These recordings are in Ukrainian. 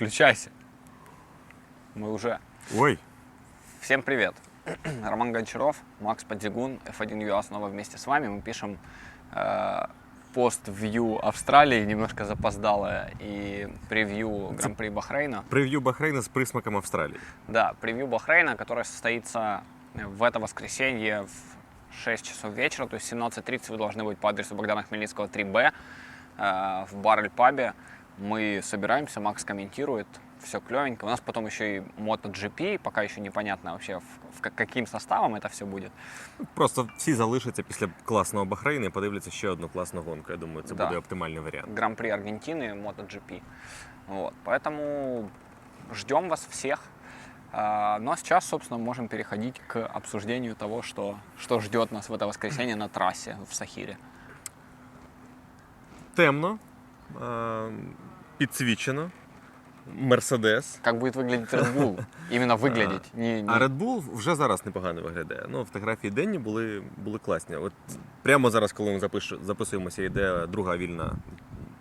Включайся. Мы уже. Ой, Всем привет. Роман Гончаров, Макс Подзигун, F1UA снова вместе с вами. Мы пишем э, пост-вью Австралии, немножко запоздалое, и превью Гран-при Бахрейна. прев'ю Бахрейна з присмаком Австралії. Да, превью Бахрейна, которое состоится в это воскресенье в 6 часов вечера, то есть 17.30 вы должны быть по адресу Богдана Хмельницкого 3Б э, в Баррель Пабе. Мы собираемся, Макс комментирует, все клевенько. У нас потом еще и MotoGP, пока еще непонятно вообще в, в ка- каким составом это все будет. Просто всі залишаться після класного Бахрейна і подивляться ще одну класну гонку. Я думаю, це Да. буде оптимальний варіант. Гран-при Аргентины, MotoGP. Вот, поэтому ждем вас всех. А, Ну а сейчас, собственно, можем переходить к обсуждению того, что, что ждет нас в это воскресенье на трассе в Сахире. Темно, е, підсвічено. Мерседес. Как будет выглядеть Red Bull? Именно выглядеть. Не, не- А Red Bull вже зараз непогано виглядає. Ну, фотографії денні були, були класні. От прямо зараз, коли ми запишу, записуємося, йде друга вільна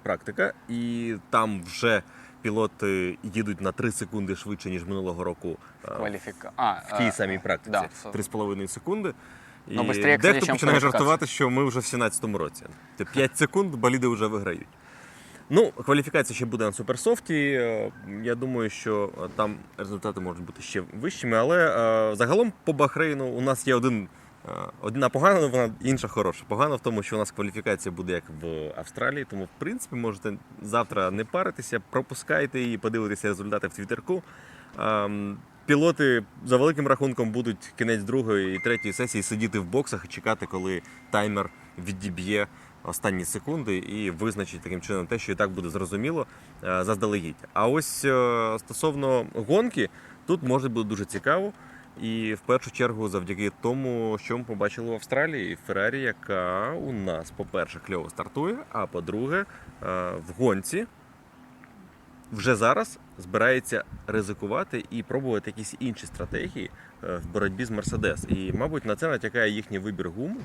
практика, і там вже пілоти їдуть на 3 секунди швидше, ніж минулого року е, Квалифика... А, в тій э, самій практиці. да, в- 3,5 секунди. І Ну, быстрее, кстати, дехто чим починає кваліфікація. жартувати, що ми вже в 17-му році. Це 5 секунд, боліди вже виграють. Ну, кваліфікація ще буде на суперсофті. Е, Я думаю, що е, там результати можуть бути ще вищими, але е, загалом по Бахрейну у нас є один. Одна погана новина, інша хороша. Погана в тому, що у нас кваліфікація буде як в Австралії, тому в принципі можете завтра не паритися, пропускайте її, подивитися результати в твіттерку. Ем, Пілоти за великим рахунком будуть кінець другої і третьої сесії сидіти в боксах і чекати, коли таймер відіб'є останні секунди і визначить таким чином те, що і так буде зрозуміло е, заздалегідь. А ось е, стосовно гонки, тут може бути дуже цікаво. І в першу чергу завдяки тому, що ми побачили в Австралії, Феррарі, яка у нас, по-перше, кльово стартує, а по-друге, е, в гонці вже зараз збирається ризикувати і пробувати якісь інші стратегії в боротьбі з Мерседес. І, мабуть, на це натякає їхній вибір гум.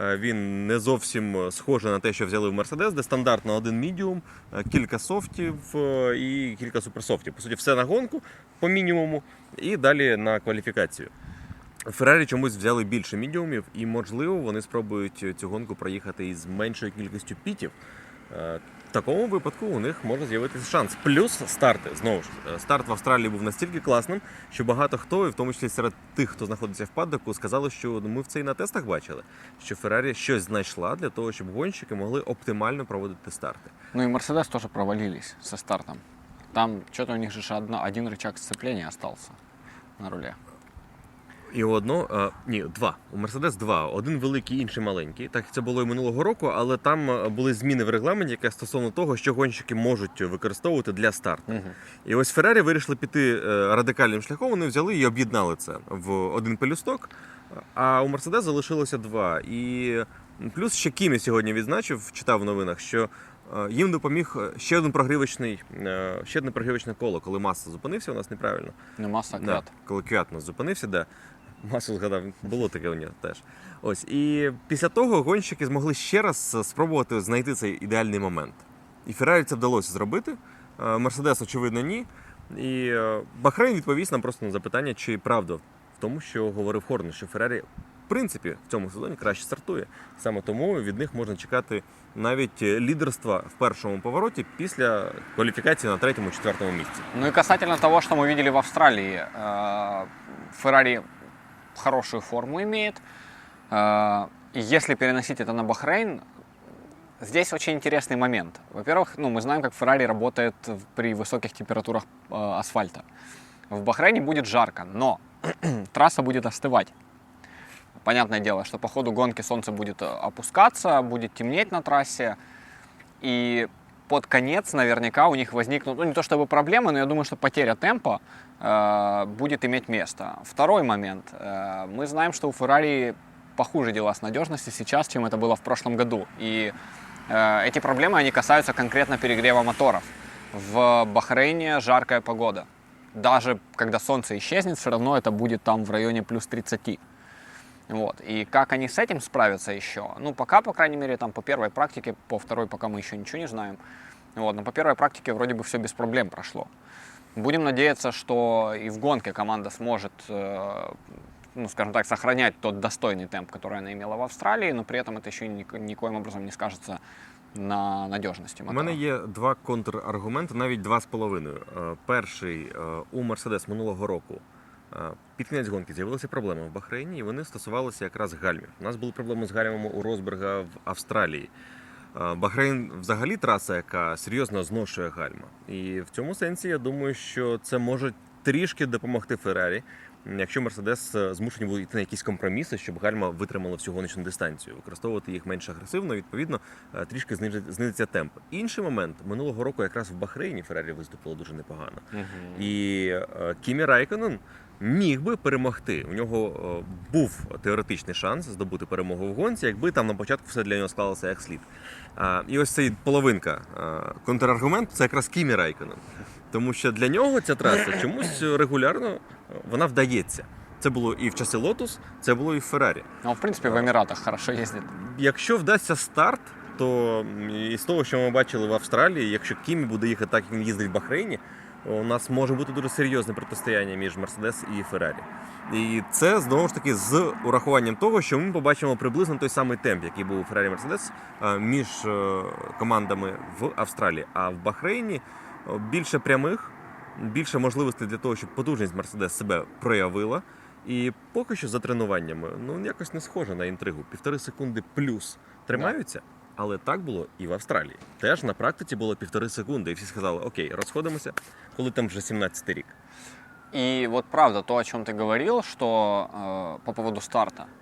Е, Він не зовсім схожий на те, що взяли в Мерседес, де стандартно один мідіум, е, кілька софтів е, і кілька суперсофтів. По суті, все на гонку по мінімуму, і далі на кваліфікацію. Феррарі чомусь взяли більше мідіумів, і, можливо, вони спробують цю гонку проїхати із меншою кількістю пітів. В такому випадку у них може з'явитися шанс. Плюс старти. Знову ж, е, старт в Австралії був настільки класним, що багато хто, і в тому числі серед тих, хто знаходиться в паддоку, сказали, що ну, ми в це і на тестах бачили, що Феррарі щось знайшла для того, щоб гонщики могли оптимально проводити старти. Ну и Мерседес тоже провалились со стартом. Там что-то у них же один рычаг сцепления остался на руле. І одно, ні, два. У Мерседес два. Один великий, інший маленький. Так це було і минулого року, але там е, були зміни в регламенті, яке стосовно того, що гонщики можуть використовувати для старту. Мгм. І ось Феррарі вирішили піти е, радикальним шляхом. Вони взяли і об'єднали це в один пелюсток. А у Мерседес залишилося два. І плюс ще Кімі сьогодні відзначив, читав в новинах, що е, їм допоміг ще один прогрівочний, ще одне прогрівочне коло, коли маса зупинився у нас неправильно. Ну, масса Да, квят. коли Квят у нас зупинився, да. Масу згадав, було таке у нього теж. Ось. І після того гонщики змогли ще раз спробувати знайти цей ідеальний момент. І Феррарі це вдалося зробити. Е, Мерседес, очевидно, ні. І е, Бахрейн відповість нам просто на запитання, чи правда в тому, що говорив Хорн, що Феррарі в принципі в цьому сезоні краще стартує. Саме тому від них можна чекати навіть лідерства в першому повороті після кваліфікації на третьому-четвертому місці. Ну и касательно того, что мы видели в Австралии, э, Феррари хорошую форму имеет. И если переносить это на Бахрейн, здесь очень интересный момент. Во-первых, ну, мы знаем, как Феррари работает при высоких температурах э, асфальта. В Бахрейне будет жарко, но трасса будет остывать. Понятное дело, что по ходу гонки солнце будет э, опускаться, будет темнеть на трассе. И под конец наверняка у них возникнут, ну не то чтобы проблемы, но я думаю, что потеря темпа будет иметь место. Второй момент. Э, мы знаем, что у Феррари похуже дела с надежностью сейчас, чем это было в прошлом году. И э, эти проблемы, они касаются конкретно перегрева моторов. В Бахрейне жаркая погода. Даже когда солнце исчезнет, все равно это будет там в районе плюс 30. Вот. И как они с этим справятся еще? Ну, пока, по крайней мере, там по первой практике, по второй пока мы еще ничего не знаем. Вот, но по первой практике вроде бы все без проблем прошло. Будем надеяться, что и в гонке команда сможет, э, ну, скажем так, сохранять тот достойный темп, который она имела в Австралии, но при этом это еще и ник- никоим образом не скажется на надежности У мотора. мене є два контраргументи, навіть два з половиною. Е, Перший е, у Мерседес минулого року. е, Під кінець гонки з'явилися проблеми в Бахрейні, і вони стосувалися якраз гальмів. У нас були проблеми з гальмами у Росберга в Австралії. Бахрейн взагалі траса, яка серйозно зношує гальма. І в цьому сенсі я думаю, що це може трішки допомогти Феррарі, якщо Мерседес е, змушені будуть йти на якісь компроміси, щоб гальма витримала всю гоночну дистанцію, використовувати їх менш агресивно, відповідно, е, трішки знизиться темп. Інший момент минулого року якраз в Бахрейні Феррарі виступило дуже непогано. Мгм. І е, Кімі Райконен міг би перемогти. У нього е, був теоретичний шанс здобути перемогу в гонці, якби там на початку все для нього склалося як слід. І ось цей половинка е, контраргумент це якраз Кімі Райконен. Тому що для нього ця траса чомусь регулярно е, вона вдається. Це було і в часи Лотус, це було і в Феррарі. Ну, в принципе, в Эмиратах хорошо ездит. Якщо вдасться старт, то із того, що ми бачили в Австралії, якщо Кімі буде їхати так, як він їздить в Бахрейні, у нас може бути дуже серйозне протистояння між Мерседес і Феррарі. І це знову ж таки з урахуванням того, що ми побачимо приблизно той самий темп, який був у Феррарі Мерседес між е, командами в Австралії. А в Бахрейні е, більше прямих, більше можливостей для того, щоб потужність Мерседес себе проявила. І поки що за тренуваннями ну якось не схоже на інтригу. Півтори секунди плюс тримаються. Але так було і в Австралії. Теж на практиці було півтори секунди, і всі сказали: Окей, розходимося, коли там вже 17-й рік. И вот правда, то, о чем ты говорил, что э, по поводу старта, э,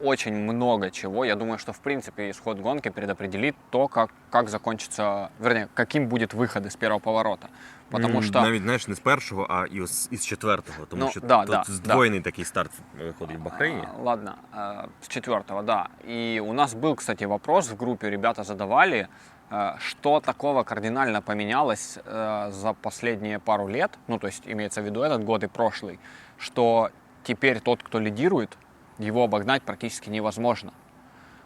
очень много чего. Я думаю, что в принципе исход гонки предопределит то, как, как закончится, вернее, каким будет выход из первого поворота. Потому М, что навіть знаєш не з першого, а і з, із четвертого, тому Ну, що да, тут да, здвоєний такий старт виходить в Бахрейні. А, Ладно, э, с четвертого, да. И у нас был, кстати, вопрос в группе, ребята задавали, э, что такого кардинально поменялось э, за последние пару лет, ну, то есть имеется в виду этот год и прошлый, что теперь тот, кто лидирует, его обогнать практически невозможно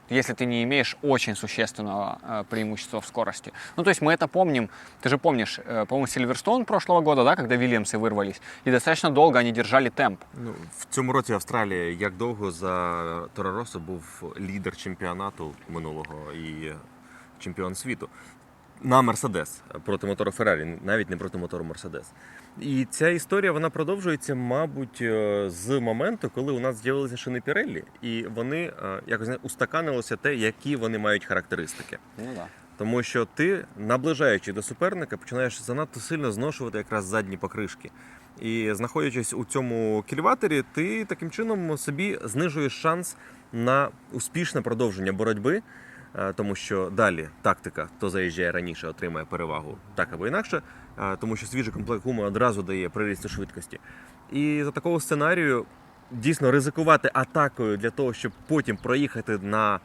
если ты не имеешь очень существенного э, преимущества в скорости. Ну, то есть мы это помним, ты же помнишь, э, по-моему, Сильверстоун прошлого года, да, когда Вильямсы вырвались, и достаточно долго они держали темп. Ну, в цьому році Австралія як довго за Торо Росо був лідер чемпіонату минулого і чемпіон світу на Мерседес проти мотору Феррарі, навіть не проти мотору Мерседес. І ця історія вона продовжується, мабуть, е, з моменту, коли у нас з'явилися шини Піреллі, і вони е, якось устаканилося те, які вони мають характеристики. Ну да. Тому що ти, наближаючи до суперника, починаєш занадто сильно зношувати якраз задні покришки. І знаходячись у цьому кільватері, ти таким чином собі знижуєш шанс на успішне продовження боротьби, тому що далі тактика, хто заїжджає раніше, отримає перевагу так або інакше, е, тому що свіжий комплект гуми одразу дає приріст у швидкості. І за такого сценарію дійсно ризикувати атакою для того, щоб потім проїхати на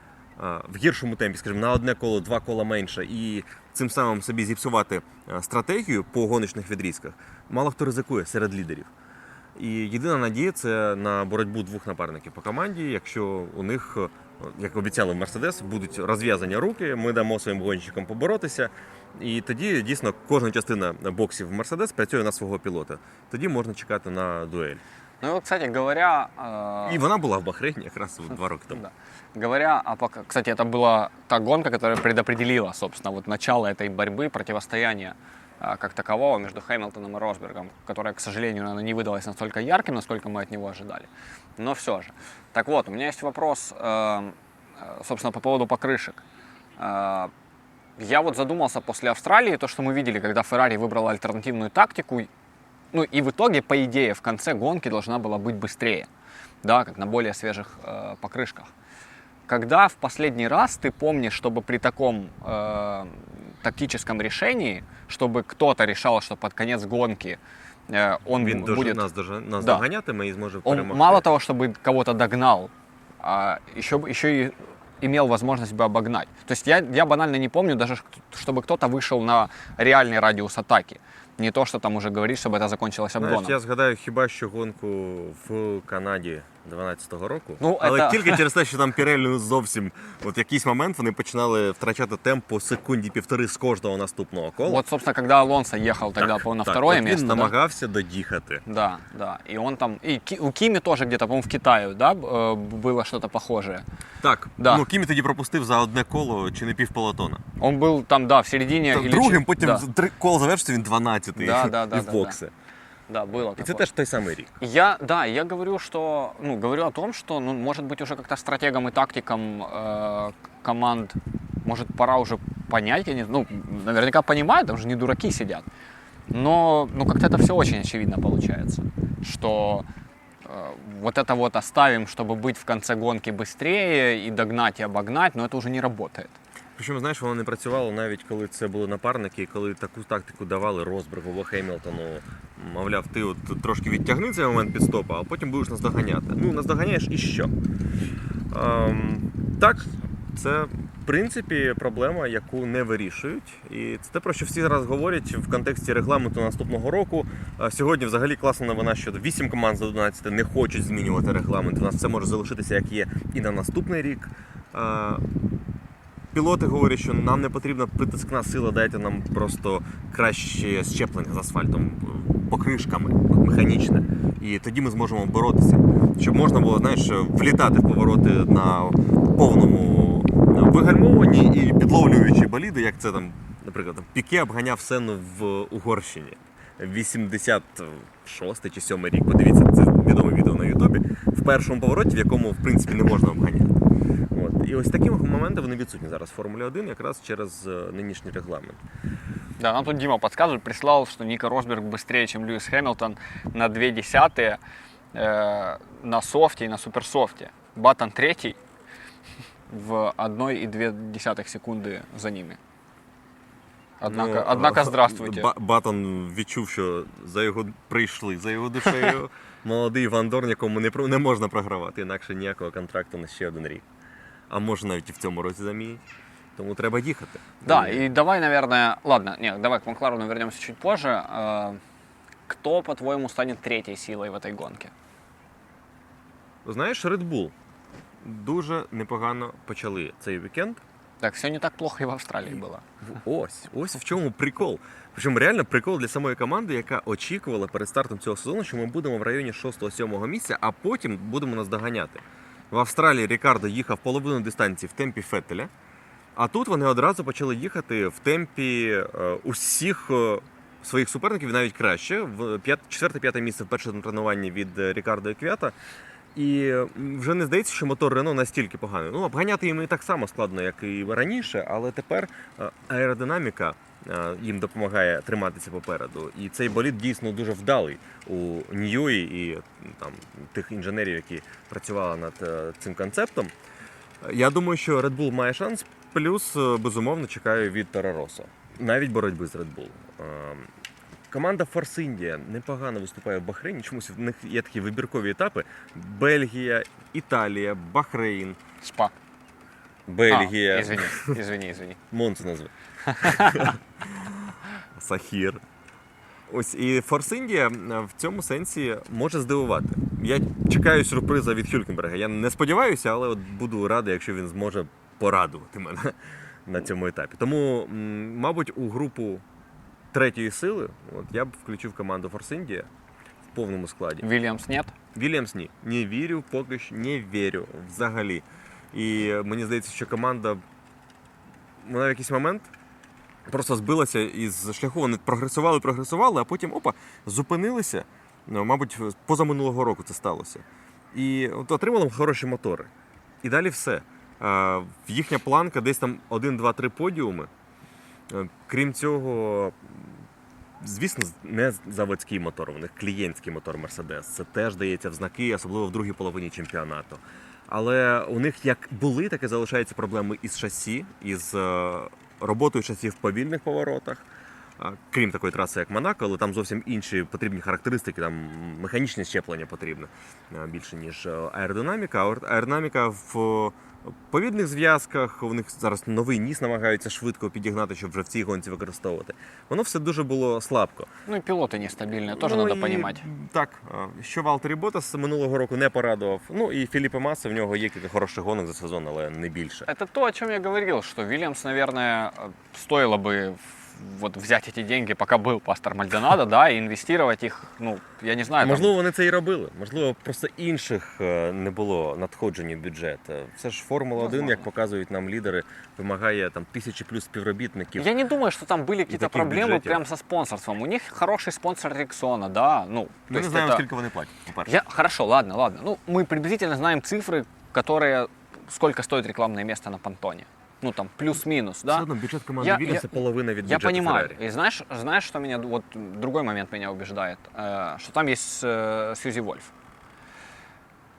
в гіршому темпі, скажімо, на одне коло, два кола менше, і цим самим собі зіпсувати стратегію по гоночних відрізках, мало хто ризикує серед лідерів. І єдина надія це на боротьбу двох напарників по команді. Якщо у них, е, як обіцяли в Мерседес, будуть розв'язані руки, ми дамо своїм гонщикам поборотися. І тоді дійсно кожна частина боксів в Мерседес працює на свого пілота. Тоді можна чекати на дуель. Ну и вот, кстати говоря... э, І вона була в Бахрейні якраз два роки тому. Да. Говоря о пока, кстати, это была та гонка, которая предопределила, собственно, вот начало этой борьбы, противостояния а, как такового между Хэмилтоном и Росбергом, которое, к сожалению, наверное, не выдалось настолько ярким, насколько мы от него ожидали. Но все же. Так вот, у меня есть вопрос, э, э, собственно, по поводу покрышек. Э, Я вот задумался после Австралии, то, что мы видели, когда Феррари выбрала альтернативную тактику, ну и в итоге, по идее, в конце гонки должна была быть быстрее, да, как на более свежих э, покрышках. Когда в последний раз ты помнишь, чтобы при таком э, тактическом решении, чтобы кто-то решал, что под конец гонки он Він бу- дож... будет нас, дож... нас Да. доганятиме і зможе он перемогти. мало того, чтобы кого-то догнал, а еще, еще и имел возможность бы обогнать. То есть я, я банально не помню даже, чтобы кто-то вышел на реальный радиус атаки. Не то, что там уже говорить, чтобы это закончилось Знаєш, обгоном. я згадаю хіба що гонку в Канаді 12-го року. Ну, Але это- тільки через те, що там Пірель ну, зовсім от якийсь момент вони починали втрачати темп по секунді півтори з кожного наступного кола. Вот, собственно, когда Алонсо ехал тогда по- на так, второе от место, Він да? намагався доїхати. Да, да. И он там... И Ки- у Кими тоже где-то, по-моему, в Китае, да, б- э, было что-то похожее. Так, Да. ну Кімі тоді пропустив за одне коло чи не півполотона. Он был там, да, в середине... Та или Другим, чи- потім да. з- три коло завершився, він 12-й Да, да, да, і в да, бокси. Да, было це такое. теж той самий рік. Я, да, я говорю, что, ну, говорю о том, что, ну, может быть, уже как-то стратегам и тактикам э, команд, может, пора уже понять, они, ну, наверняка понимают, там же не дураки сидят, но, ну, как-то это все очень очевидно получается, что э, вот это вот оставим, чтобы быть в конце гонки быстрее и догнать, и обогнать, но это уже не работает. Причому, знаєш, воно не працювало навіть коли це були напарники, коли таку тактику давали Розбергу або. Мовляв, ти от трошки відтягни цей момент підстопа, а потім будеш наздоганяти. Ну, наздоганяєш і що? Ем, так, це в принципі проблема, яку не вирішують. І це те, про що всі зараз говорять в контексті регламенту наступного року. Сьогодні взагалі класна новина, що 8 команд з 11 не хочуть змінювати регламент. У нас все може залишитися як є і на наступний рік. Пілоти говорять, що нам не потрібна притискна сила, дайте нам просто краще щеплення з асфальтом, покришками, механічне. І тоді ми зможемо боротися. Щоб можна було, знаєш, влітати в повороти на повному вигальмованні і підловлюючи боліди, як це там, наприклад, Піке обганяв сцену в Угорщині. 86 чи 7 рік, подивіться, це відоме відео на Ютубі, в першому повороті, в якому в принципі не можна обганяти. От. І ось такі моменти вони відсутні зараз в Формулі 1 якраз через е, нинішній регламент. Да, нам тут Дима подсказывает, прислал, что Ника Росберг быстрее, чем Льюис Хэмилтон на две десятые э, на софте и на суперсофте. Баттон третий в одной и две десятых секунды за ними. Однако, Ну, однако а, здравствуйте. Ба- Батон відчув, що за його прийшли, за його душею. Молодий Ван Дорн, якому не, про- не можна програвати, інакше ніякого контракту на ще один рік. А може навіть і в цьому році замінять. Тому треба їхати. Да, и давай, наверное, ладно, нет, давай к Макларену вернемся чуть позже. Э, Кто, по-твоему, станет третьей силой в этой гонке? Знаєш, Red Bull дуже непогано почали цей вікенд. Так, все не так плохо и в Австралии было. Ось, ось в чому прикол. Причому реально прикол для самої команди, яка очікувала перед стартом цього сезону, що ми будемо в районі 6-7 місця, а потім будемо наздоганяти. В Австралії Рікардо їхав половину дистанції в темпі Феттеля, а тут вони одразу почали їхати в темпі е, усіх е, своїх суперників навіть краще. В четверте-п'яте місце в першому тренуванні від е, Рікардо і Квята. І вже не здається, що мотор Рено настільки поганий. Ну, обганяти їм і так само складно, як і раніше, але тепер аеродинаміка їм допомагає триматися попереду. І цей болід дійсно дуже вдалий у Ньюї і там тих інженерів, які працювали над е, цим концептом. Я думаю, що Red Bull має шанс, плюс е, безумовно чекаю від Тора Навіть боротьби з Red Bull. Команда Force India непогано виступає в Бахрейні. Чомусь в них є такі вибіркові етапи: Бельгія, Італія, Бахрейн, Спа. Бельгія, А, извини, извини, извини. Монцу назви. Сахір. Ось і Force India е, в цьому сенсі може здивувати. Я чекаю сюрприза від Хюлькенберга. Я не сподіваюся, але от буду радий, якщо він зможе порадувати мене на цьому етапі. Тому, мабуть, у групу третьої сили от, я б включив команду Force India в повному складі. Вильямс нет? Вільямс ні. Не вірю, поки що не вірю взагалі. І е, мені здається, що команда вона в якийсь момент просто збилася із шляху. Вони прогресували, прогресували, а потім опа, зупинилися. Ну, мабуть, позаминулого року це сталося. І от отримали хороші мотори. І далі все. Їхня планка десь там 1, 2, 3 подіуми. Е, Крім цього, Звісно, не заводський мотор, у них клієнтський мотор Mercedes. Це теж дається в знаки, особливо в другій половині чемпіонату. Але у них як були, так і залишаються проблеми із шасі, із е, роботою часів в повільних поворотах а, крім такої траси, як Монако, але там зовсім інші потрібні характеристики, там механічне щеплення потрібне а, більше, ніж е, аеродинаміка. А от аеродинаміка в е, повідних зв'язках, у них зараз новий ніс намагаються швидко підігнати, щоб вже в цій гонці використовувати. Воно все дуже було слабко. Ну и пилоты нестабильные, тоже Ну, надо і, понимать. Так, а, що Валтері Ботас минулого року не порадував. Ну і Філіппе Маса, в нього є кілька хороших гонок за сезон, але не більше. Это то, о чем я говорил, что Вильямс, наверное, э, стоило бы в- вот взять эти деньги, пока был пастор Мальдонадо, да, и инвестировать их, ну, я не знаю, там, Можливо, вони це і робили. Можливо, просто інших е, не було надходжень у бюджет. Е, Все ж Формула 1, як Возможно. показують нам лідери, вимагає там тисячі плюс співробітників. Я не думаю, что там были какие-то таких проблемы бюджетів. прям со спонсорством. У них хороший спонсор Рексона, да, ну, то Ми не есть знаємо, это- скільки вони платять. По-перше. Я, хорошо, ладно, ладно. Ну, мы приблизительно знаем цифры, которые, сколько стоит рекламное место на понтоне. Ну, там, плюс-минус, Все да? одно бюджет команди Я- Вільямса я- половина від Я бюджету понимаю. Феррарі. И знаешь, знаешь, что меня, вот другой момент меня убеждает, э, что там есть э, Сьюзи Вольф.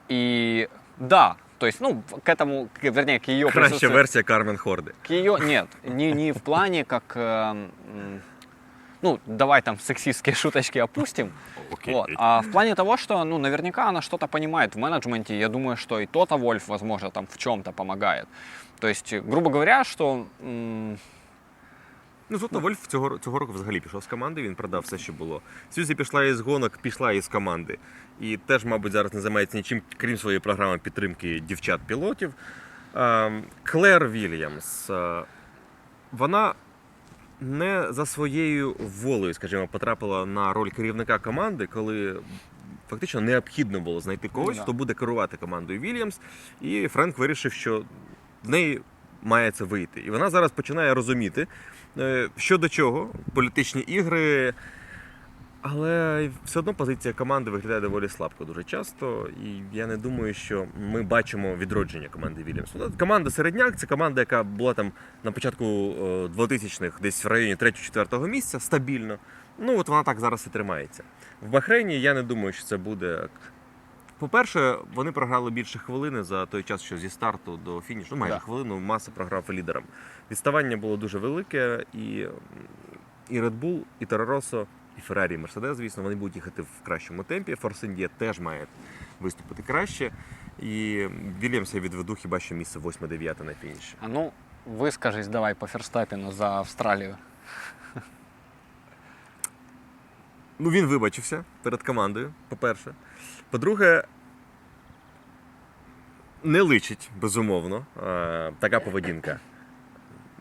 И да, то есть, ну, к этому, к- вернее, к ее Краща версія Кармен Хорди. К ее нет, не, не в плане как, э, м, ну, давай там сексистские шуточки опустим, Окей. вот, а в плане того, что, ну, наверняка она что-то понимает в менеджменте, я думаю, что и Тота Вольф, возможно, там в чем-то помогает. То есть, грубо говоря, что м, Ну, Зото Вольф цього, цього року взагалі пішов з команди, він продав все, що було. Сюзі пішла із гонок, пішла із команди. І теж, мабуть, зараз не займається нічим, крім своєї програми підтримки дівчат-пілотів. Клер Вільямс. Вона не за своєю волею, скажімо, потрапила на роль керівника команди, коли фактично необхідно було знайти когось, Да. хто буде керувати командою Вільямс. І Френк вирішив, що в неї має це вийти. І вона зараз починає розуміти, е, що до чого, політичні ігри. Але все одно позиція команди виглядає доволі слабко дуже часто. І я не думаю, що ми бачимо відродження команди Вільямс. Команда середняк це команда, яка була там на початку е, 2000-х, десь в районі 3-4 місця, стабільно. Ну от вона так зараз і тримається. В Бахрейні я не думаю, що це буде. По-перше, вони програли більше хвилини за той час, що зі старту до фінішу, ну майже Да. хвилину, маса програв лідерам. Відставання було дуже велике, і, і Red Bull, і Toro і Ferrari, і Mercedes, звісно, вони будуть їхати в кращому темпі. Force India теж має виступити краще. І Вільямс я відведу хіба що місце 8-9 на фініші. а ну, выскажись давай по Ферстаппину за Австралию. Ну, він вибачився перед командою, по-перше. По-друге, не личить, безумовно, е, така поведінка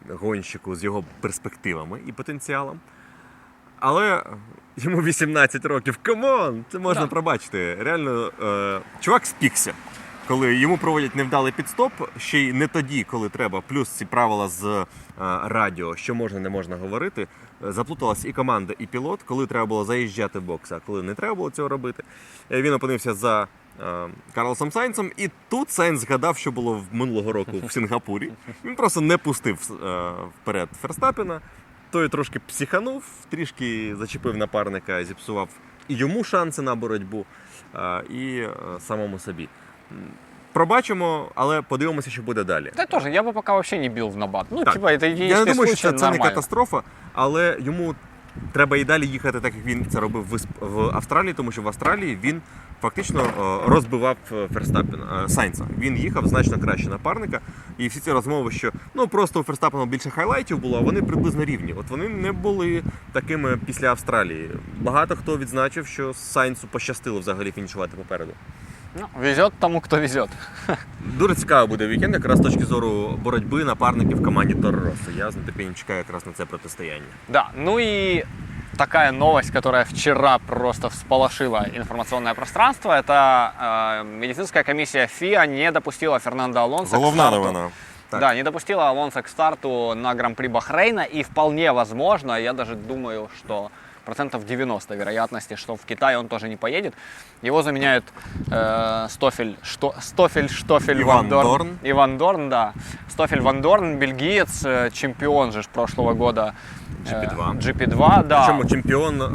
гонщику з його перспективами і потенціалом. Але йому 18 років. Камон! Це можна Да. пробачити. Реально, е, чувак спікся. Коли йому проводять невдалий підстоп, ще й не тоді, коли треба, плюс ці правила з е, радіо, що можна, не можна говорити. Е, Заплуталась і команда, і пілот, коли треба було заїжджати в бокс, а коли не треба було цього робити. Е, Він опинився за Карлосом Сайнцем, і тут Сайнц згадав, що було минулого року в Сінгапурі. Він просто не пустив вперед Ферстапіна. Той трошки психанув, трішки зачепив напарника, зіпсував і йому шанси на боротьбу, і самому собі. М, Пробачимо, але подивимося, що буде далі. Да тоже, я бы пока вообще не бил в набат. Ну, Так, типа, это единичный Я не думаю, що случай, це, це не нормально. катастрофа, але йому треба і далі їхати, так як він це робив в, Ісп- в Австралії, тому що в Австралії він фактично е, розбивав е, Ферстаппена, е, Сайнца. Він їхав значно краще напарника. І всі ці розмови, що ну просто у Ферстаппена більше хайлайтів було, а вони приблизно рівні. От вони не були такими після Австралії. Багато хто відзначив, що Сайнцу пощастило взагалі фінішувати попереду. Ну, везет тому, кто везет. Дуже цікаво буде вікенд, якраз з точки зору боротьби напарників в команді Торо Россо. Я з нетерпінням чекаю якраз на це протистояння. Да, ну и такая новость, которая вчера просто всполошила информационное пространство, это э, медицинская комиссия ФИА не допустила Фернандо Алонсо к Головна старту. новина. Так. Да, не допустила Алонсо к старту на Гран-при Бахрейна, и вполне возможно, я даже думаю, что процентов 90 вероятности, что в Китай он тоже не поедет. Его заменяет э, Стофель, что, Стофель, Штофель, Иван Ван Дорн. Дорн. Иван Дорн, да. Стофель Ван Дорн, бельгиец, э, чемпион же ж прошлого года. э, GP2. GP2, да. Причому чемпіон е,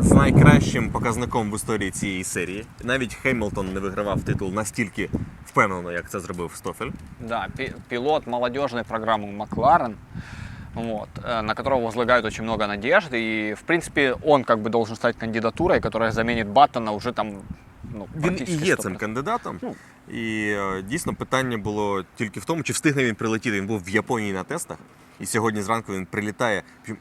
з найкращим показником в історії цієї серії. Навіть Хемілтон не вигравав титул настільки впевнено, як це зробив Стофель. Да, пи- пилот молодежной программы Макларен. Вот, э, на которого возлагают очень много надежд. И, в принципе, он как бы должен стать кандидатурой, которая заменит Баттона уже там ну, Він і є 100%. цим кандидатом. Ну. І е, дійсно питання було тільки в тому, чи встигне він прилетіти. Він був в Японії на тестах, і сьогодні зранку він прилітає. Причому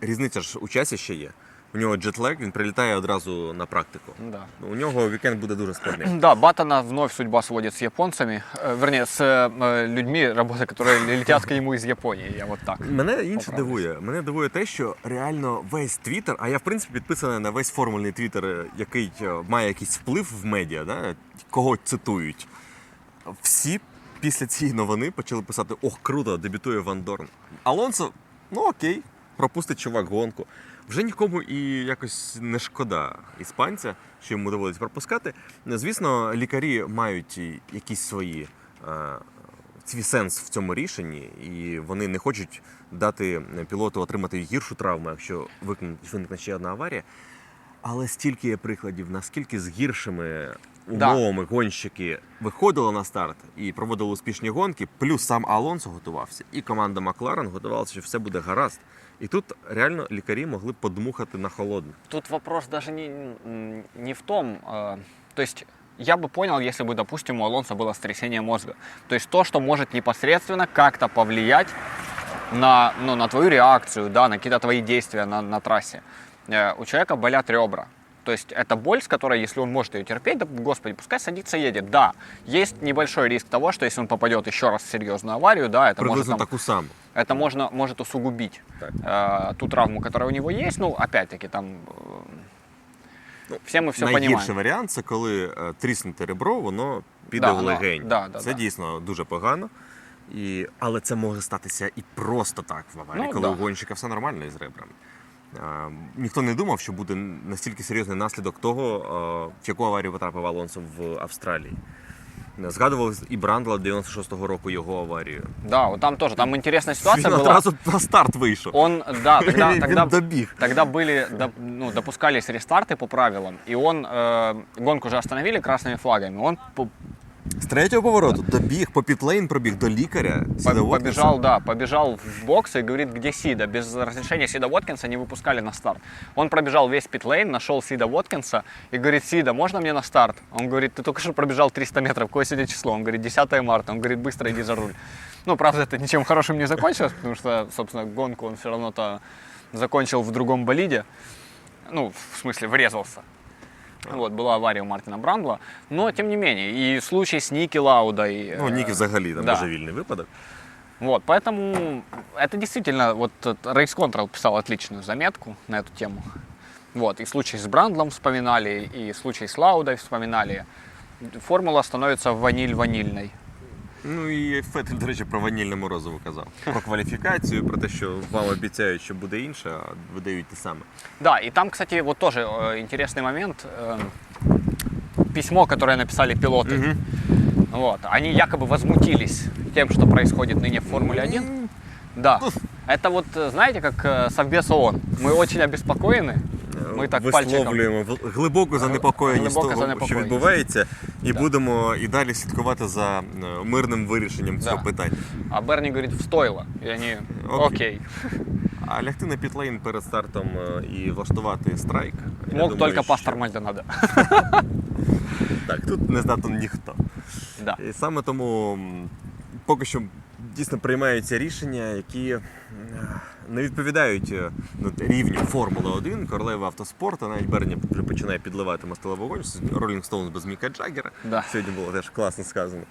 Різниця ж у часі ще є У нього джетлег, він прилітає одразу на практику. Да. Ну, У нього вікенд буде дуже складний. Да, Баттона вновь судьба сводит с японцами, э, вернее, с э, людьми, работа, которые летят к нему из Японии, я вот так. Мене інше Поправлюсь. дивує. Мене дивує те, що реально весь твіттер, а я в принципі підписаний на весь формульний твіттер, е, який е, має якийсь вплив в медіа, да? кого цитують. Всі після цієї новини почали писати: ох, круто, дебютує Ван Дорн. Алонсо, ну окей, пропустить чувак гонку. Вже нікому і якось не шкода іспанця, що йому доводиться пропускати. Звісно, лікарі мають якісь свої е, свій сенс в цьому рішенні, і вони не хочуть дати пілоту отримати гіршу травму, якщо виникне ще одна аварія. Але стільки є прикладів, наскільки з гіршими Да. умовами гонщики виходили на старт і проводили успішні гонки, плюс сам Алонсо готувався, і команда Макларен готувалася, що все буде гаразд. І тут реально лікарі могли подмухати на холодне. Тут вопрос даже не, м, не в том, э, то есть я бы понял, если бы, допустим, у Алонса было сотрясение мозга. То есть то, что может непосредственно как-то повлиять на, ну, на твою реакцию, да, на какие-то твои действия на, на трассе. Э, у человека болят ребра. То есть это боль, с которой, если он может ее терпеть, да, господи, пускай садится, едет. Да, есть небольшой риск того, что если он попадет еще раз в серьезную аварию, да, это может Приблизно там, таку саму. это можно, может усугубить Так. э, ту травму, которая у него есть. Ну, опять-таки, там э, Ну, все мы все Найгірший понимаем. варіант це коли е, тріснуте ребро, воно піде Да, в воно- легень. да, да, це да. дійсно дуже погано. І... Але це може статися і просто так в аварії, Ну, коли да. у гонщика все нормально із ребрами. А, ніхто не думав, що буде настільки серйозний наслідок того, а, в яку аварію потрапив Алонсо в Австралії. Згадували і Брандла 96-го року його аварію. Да, вот там тоже, там интересная ситуация Він была. одразу на старт вийшов. Он, да, тогда, Він тогда, добіг. тогда были, доп- ну, допускались рестарты по правилам, и он, э, гонку уже остановили красными флагами, он по- З третього повороту добіг, по пітлейн пробіг до лікаря. по- Сіда Уоткінса. побежал, да, побежал в бокс и говорит, где Сида. Без разрешения Сида Воткинса не выпускали на старт. Он пробежал весь питлейн, нашел Сида Воткинса и говорит, Сида, можно мне на старт? Он говорит, ты только что пробежал 300 метров, какое сегодня число? Он говорит, 10 марта. Он говорит, быстро иди за руль. Ну, правда, это ничем хорошим не закончилось, потому что, собственно, гонку он все равно-то закончил в другом болиде. Ну, в смысле, врезался. Вот, была авария у Мартина Брандла. Но, тем не менее, и случай с Ники Лаудой. Ну, э, Нікі взагалі там да. божевільний випадок. Вот, поэтому это действительно, вот э, Race Control писал отличную заметку на эту тему. Вот, и случай с Брандлом вспоминали, и случай с Лаудой вспоминали. Формула становится ваниль-ванильной. Ну і Фетель, до речі, про ванільне морозиво казав. Про кваліфікацію, про те, що вам обіцяють, що буде інше, а видають те саме. Да, и там, кстати, вот тоже э, интересный момент. э, письмо, которое написали пилоты. Вот, они якобы возмутились тем, что происходит ныне в Формуле 1. Да. Это вот, э, знаете, как э, Совбез ООН. Мы очень обеспокоены. Мы так пальчиком. Висловлюємо в- глибоку занепокоєність Глибока того, що відбувається, і Да. будемо і далі слідкувати за е, мирним вирішенням цього Да. питання. А Берни говорит, в стойло. И они, Окей. окей. А лягти на пітлейн перед стартом е, і влаштувати страйк. Мог только що- пастор Мальдонадо. Так, тут не здатен ніхто. Да. І саме тому поки що дійсно приймаються рішення, які е, не відповідають е, ну, рівню Формули 1, королеви автоспорту. Навіть Берні вже починає підливати мастило вогонь. Ролінг Стоунс без Міка Джаггера. Да. Сьогодні було теж класно сказано.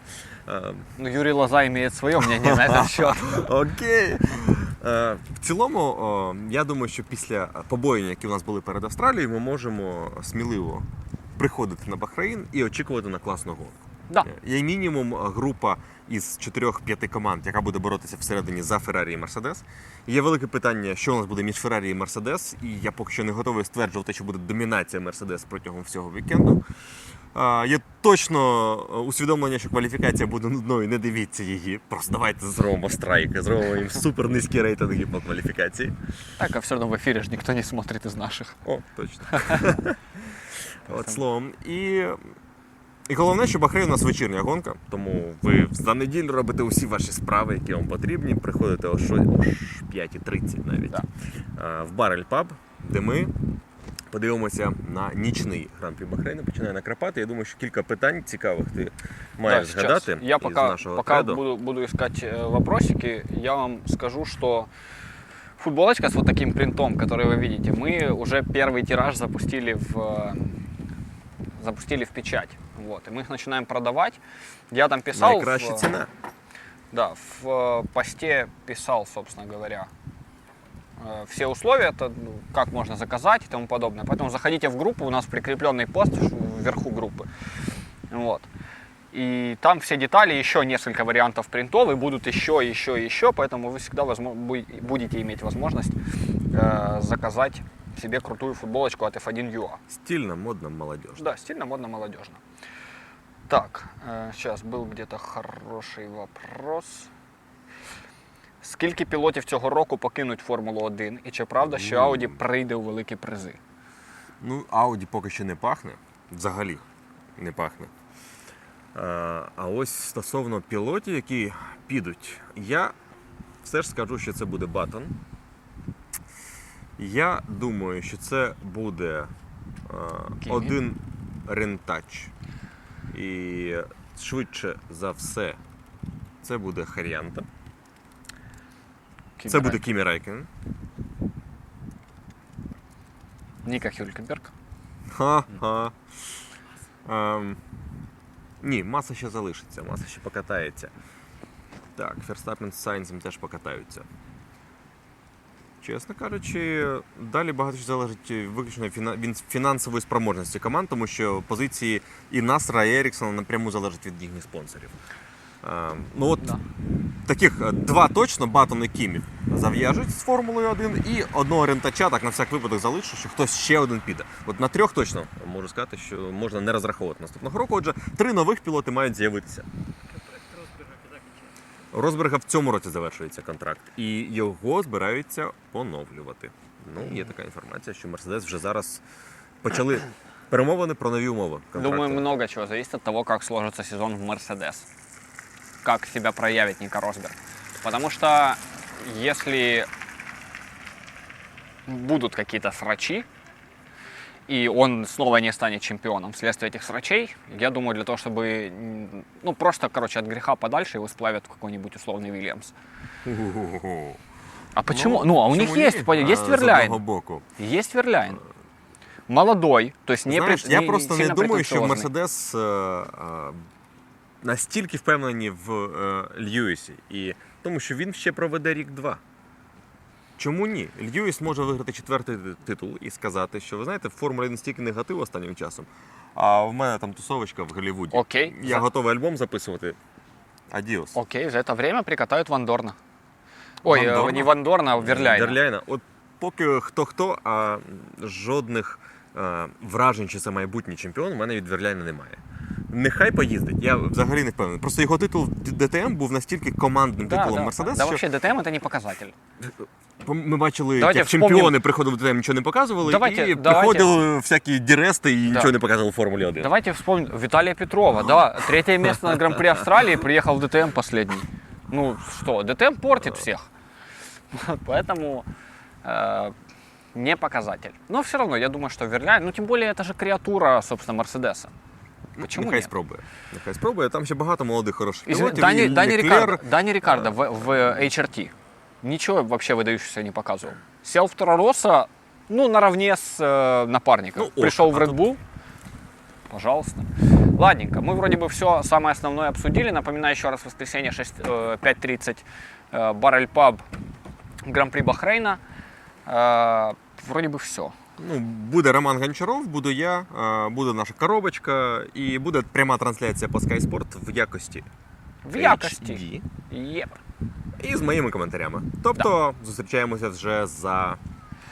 Е, Ну, Юрий Лоза имеет свое мнение на этот счет. Окей. Е, В цілому, я думаю, що після побоєння, які у нас були перед Австралією, ми можемо сміливо приходити на Бахрейн і очікувати на класну гонку. Да. Є мінімум е, група із 4-5 команд, яка буде боротися всередині за Феррарі і Мерседес. Є велике питання, що у нас буде між Феррарі і Мерседес, і я поки що не готовий стверджувати, що буде домінація Мерседес протягом всього вікенду. Є точно е, усвідомлення, що кваліфікація буде нудною, не дивіться її. Просто давайте зробимо страйки, зробимо їм супер низькі рейтинги по кваліфікації. Так, а все равно в эфире же никто не смотрит из наших. О, точно. От словом. І І головне, що Бахрейн у нас вечірня гонка, тому ви за неділю робите усі ваші справи, які вам потрібні. Приходите о шо- о ш- 5.30 навіть Да. а, в Барель Паб, де ми подивимося на нічний гран-прі Бахрейну. Починає накрапати. Я думаю, що кілька питань цікавих ти маєш Да, сейчас. згадати Я із пока, нашого пока треду. буду, буду искать э, вопросики, я вам скажу, что футболочка с вот таким принтом, который вы видите, мы уже первый тираж запустили в, э, запустили в печать. Вот, и мы их начинаем продавать. Я там писал... в- Найкраща ціна. Да, в э, посте писал, собственно говоря, э, все условия, это, ну, как можно заказать и тому подобное. Поэтому заходите в группу, у нас прикрепленный пост вверху группы. Вот. И там все детали, еще несколько вариантов принтов, и будут еще, еще, еще, поэтому вы всегда возмо- буй- будете иметь возможность э, заказать себе крутую футболочку от F1UA. Стильно, модно, молодежно. Да, стильно, модно, молодежно. Так, сейчас был где-то хороший вопрос. Скільки пілотів цього року покинуть Формулу 1? І чи правда, що. Audi прийде у великі призи? Ну, Ауді поки що не пахне. Взагалі не пахне. А, а ось стосовно пілотів, які підуть, я все ж скажу, що це буде Батон. Я думаю, що це буде а, один рентач. І швидше за все, це буде Харіанта. Це буде Кімі Райкен. Ніка Хюлькенберг. Ха-ха. Ем, ні, маса ще залишиться, маса ще покатається. Так, Ферстапен з Сайнзом теж покатаються. Чесно кажучи, далі багато що залежить виключно від фінансової спроможності команд, тому що позиції і Насра, і Еріксона напряму залежать від їхніх спонсорів. Ем, ну от Да. таких е, два точно, Батон і Кімі, зав'яжуть з Формулою 1 і одного рентача, так на всяк випадок залишу, що хтось ще один піде. От на трьох точно можу сказати, що можна не розраховувати наступного року. Отже, три нових пілоти мають з'явитися. У Росберга в цьому році завершується контракт, і його збираються поновлювати. Ну, є така інформація, що Мерседес вже зараз почали перемовини про нові умови. контракту. Думаю, много чего зависит от того, как сложится сезон в Мерседес. Как себя проявит Ника Росберг. Потому что если будут какие-то срачи, и он снова не станет чемпионом вследствие этих срачей, я думаю, для того, чтобы, м, ну, просто, короче, от греха подальше его сплавят в какой-нибудь условный Вильямс. Гу-гу-гу-гу. А почему? Ну, а у них чому есть, ні? по- есть А, З одного Верляйн. боку. Есть Верляйн. Молодой, то есть не Знаєш, пред- я не- просто не сильно думаю, що претенциозный. Мерседес е, е, настільки впевнені в е, Льюісі, і тому що він ще проведе рік-два. Чому ні? Льюіс може виграти четвертий титул і сказати, що ви знаєте, в Формулі настільки негативу останнім часом, а в мене там тусовочка в Голлівуді. Окей. Я За- готовий альбом записувати. Адіос. Окей, за это время прикатают Вандорна. Ой, Ван э, Дорна? не Вандорна, а Верляйна. Верляйна. От поки хто-хто, а жодних е, вражень, чи це майбутній чемпіон, у мене від Верляйна немає. Нехай поїздить. Я взагалі не впевнений. Просто його титул ДТМ був настільки командним Да, титулом да, Мерседес, да, що вообще ДТМ это не показатель. ми бачили, Давайте як вспомним. чемпіони приходили в ДТМ, нічого не показували, Давайте- і давайте- приходили всякі дірести і Да. нічого не показували в Формулі 1. Давайте вспомним Виталия Петрова, да, третье место на Гран-при Австралии, приехал в ДТМ последний. Ну что, ДТМ портит всех. Поэтому э, не показатель. Но все равно, я думаю, что Верляйн, ну тем более это же креатура, собственно, Мерседеса. Почему Нехай нет? спробує. Нехай спробує. Там ще багато молодих хороших Извини, пілотів. Дани, і Дани Леклер. Рикардо, Дани Рикардо в, в HRT ничего вообще выдающегося не показывал. Сел в Торороса, ну, наравне с э, напарником. Ну, ок, Пришел в а Red тут- Bull. Пожалуйста. Ладненько, мы вроде бы все самое основное обсудили. Напоминаю еще раз, воскресенье 6, э, 5.30, э, Баррель Паб, Гран-при Бахрейна. Э, вроде бы все. Ну, буде Роман Гончаров, буду я, е, буде наша коробочка і буде пряма трансляція по Sky Sport в якості В якості. Єп. і з моїми коментарями. Тобто зустрічаємося вже за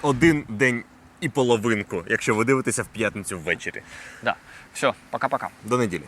один день і половинку, якщо ви дивитеся в п'ятницю ввечері. Да. Все, пока-пока. До неділі.